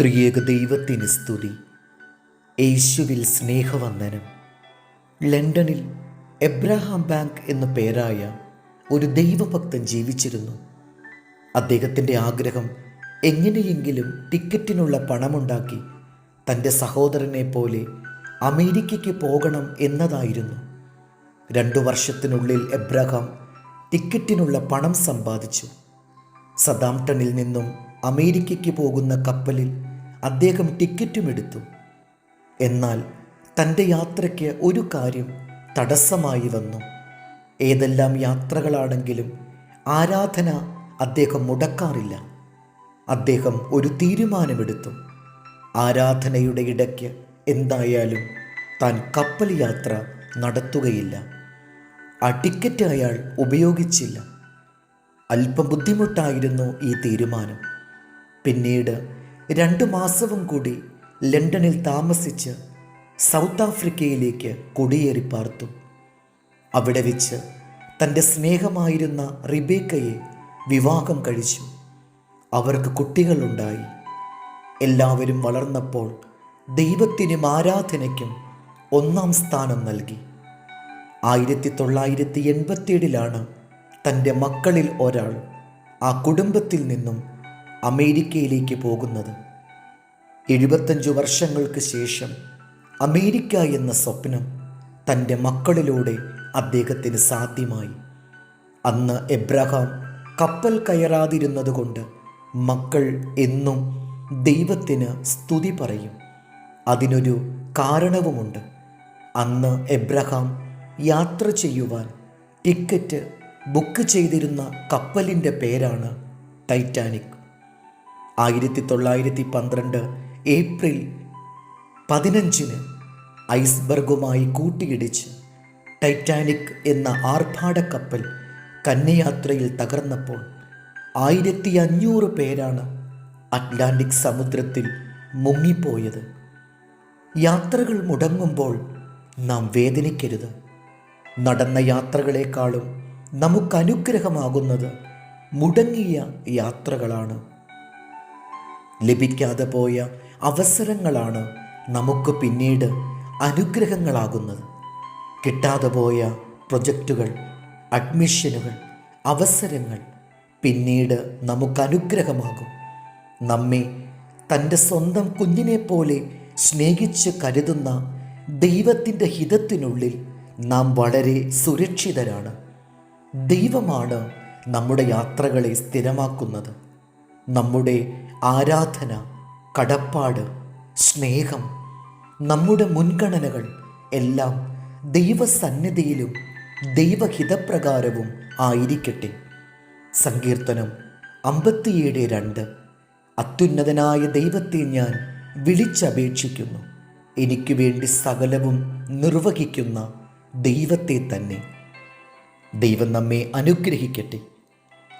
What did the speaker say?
ത്രിയേക ദൈവത്തിന് സ്തുതി. യേശുവിൽ സ്നേഹവന്ദനം. ലണ്ടനിൽ എബ്രഹാം ബാങ്ക് എന്ന പേരായ ഒരു ദൈവഭക്തൻ ജീവിച്ചിരുന്നു. അദ്ദേഹത്തിന്റെ ആഗ്രഹം എങ്ങനെയെങ്കിലും ടിക്കറ്റിനുള്ള പണമുണ്ടാക്കി തന്റെ സഹോദരനെ പോലെ അമേരിക്കയ്ക്ക് പോകണം എന്നതായിരുന്നു. രണ്ടു വർഷത്തിനുള്ളിൽ എബ്രഹാം ടിക്കറ്റിനുള്ള പണം സമ്പാദിച്ചു. സദാംടണിൽ നിന്നും അമേരിക്കയ്ക്ക് പോകുന്ന കപ്പലിൽ അദ്ദേഹം ടിക്കറ്റും എടുത്തു. എന്നാൽ തന്റെ യാത്രയ്ക്ക് ഒരു കാര്യം തടസ്സമായി വന്നു. ഏതെല്ലാം യാത്രകളാണെങ്കിലും ആരാധന അദ്ദേഹം മുടക്കാറില്ല. അദ്ദേഹം ഒരു തീരുമാനമെടുത്തു. ആരാധനയുടെ ഇടയ്ക്ക് എന്തായാലും താൻ കപ്പൽ യാത്ര നടത്തുകയില്ല. ആ ടിക്കറ്റ് അയാൾ ഉപയോഗിച്ചില്ല. അല്പം ബുദ്ധിമുട്ടായിരുന്നു ഈ തീരുമാനം. പിന്നീട് രണ്ടു മാസവും കൂടി ലണ്ടനിൽ താമസിച്ച് സൗത്ത് ആഫ്രിക്കയിലേക്ക് കൊടിയേറി പാർത്തു. അവിടെ വെച്ച് തന്റെ സ്നേഹമായിരുന്ന റിബേക്കയെ വിവാഹം കഴിച്ചു. അവർക്ക് കുട്ടികളുണ്ടായി. എല്ലാവരും വളർന്നപ്പോൾ ദൈവത്തിനും ആരാധനയ്ക്കും ഒന്നാം സ്ഥാനം നൽകി. ആയിരത്തി തൊള്ളായിരത്തി എൺപത്തിയേഴിലാണ് തന്റെ മക്കളിൽ ഒരാൾ ആ കുടുംബത്തിൽ നിന്നും അമേരിക്കയിലേക്ക് പോകുന്നത്. എഴുപത്തഞ്ച് വർഷങ്ങൾക്ക് ശേഷം അമേരിക്ക എന്ന സ്വപ്നം തന്റെ മക്കളിലൂടെ അദ്ദേഹത്തിന് സാധ്യമായി. അന്ന് എബ്രഹാം കപ്പൽ കയറാതിരുന്നതുകൊണ്ട് മക്കൾ എന്നും ദൈവത്തിന് സ്തുതി പറയും. അതിനൊരു കാരണവുമുണ്ട്. അന്ന് എബ്രഹാം യാത്ര ചെയ്യുവാൻ ടിക്കറ്റ് ബുക്ക് ചെയ്തിരുന്ന കപ്പലിന്റെ പേരാണ് ടൈറ്റാനിക്. ആയിരത്തി തൊള്ളായിരത്തി പന്ത്രണ്ട് ഏപ്രിൽ പതിനഞ്ചിന് ഐസ്ബർഗുമായി കൂട്ടിയിടിച്ച് ടൈറ്റാനിക് എന്ന ആർഭാട കപ്പൽ കന്യയാത്രയിൽ തകർന്നപ്പോൾ ആയിരത്തി അഞ്ഞൂറ് പേരാണ് അറ്റ്ലാന്റിക് സമുദ്രത്തിൽ മുങ്ങിപ്പോയത്. യാത്രകൾ മുടങ്ങുമ്പോൾ നാം വേദനിക്കരുത്. നടന്ന യാത്രകളെക്കാളും നമുക്ക് അനുഗ്രഹമാകുന്നത് മുടങ്ങിയ യാത്രകളാണ്. ലഭിക്കാതെ പോയ അവസരങ്ങളാണ് നമുക്ക് പിന്നീട് അനുഗ്രഹങ്ങളാകുന്നത്. കിട്ടാതെ പോയ പ്രൊജക്റ്റുകൾ അഡ്മിഷനുകൾ അവസരങ്ങൾ പിന്നീട് നമുക്ക് അനുഗ്രഹമാകും. നമ്മെ തന്റെ സ്വന്തം കുഞ്ഞിനെ പോലെ സ്നേഹിച്ച് കരുതുന്ന ദൈവത്തിന്റെ ഹിതത്തിനുള്ളിൽ നാം വളരെ സുരക്ഷിതരാണ്. ദൈവമാണ് നമ്മുടെ യാത്രകളെ സ്ഥിരമാക്കുന്നത്. നമ്മുടെ ആരാധന കടപ്പാട് സ്നേഹം നമ്മുടെ മുൻഗണനകൾ എല്ലാം ദൈവസന്നിധിയിലും ദൈവഹിതപ്രകാരവും ആയിരിക്കട്ടെ. സങ്കീർത്തനം അമ്പത്തിയേഴ് രണ്ട്. അത്യുന്നതനായ ദൈവത്തെ ഞാൻ വിളിച്ചപേക്ഷിക്കുന്നു. എനിക്ക് വേണ്ടി സകലവും നിർവഹിക്കുന്ന ദൈവത്തെ തന്നെ. ദൈവം നമ്മെ അനുഗ്രഹിക്കട്ടെ.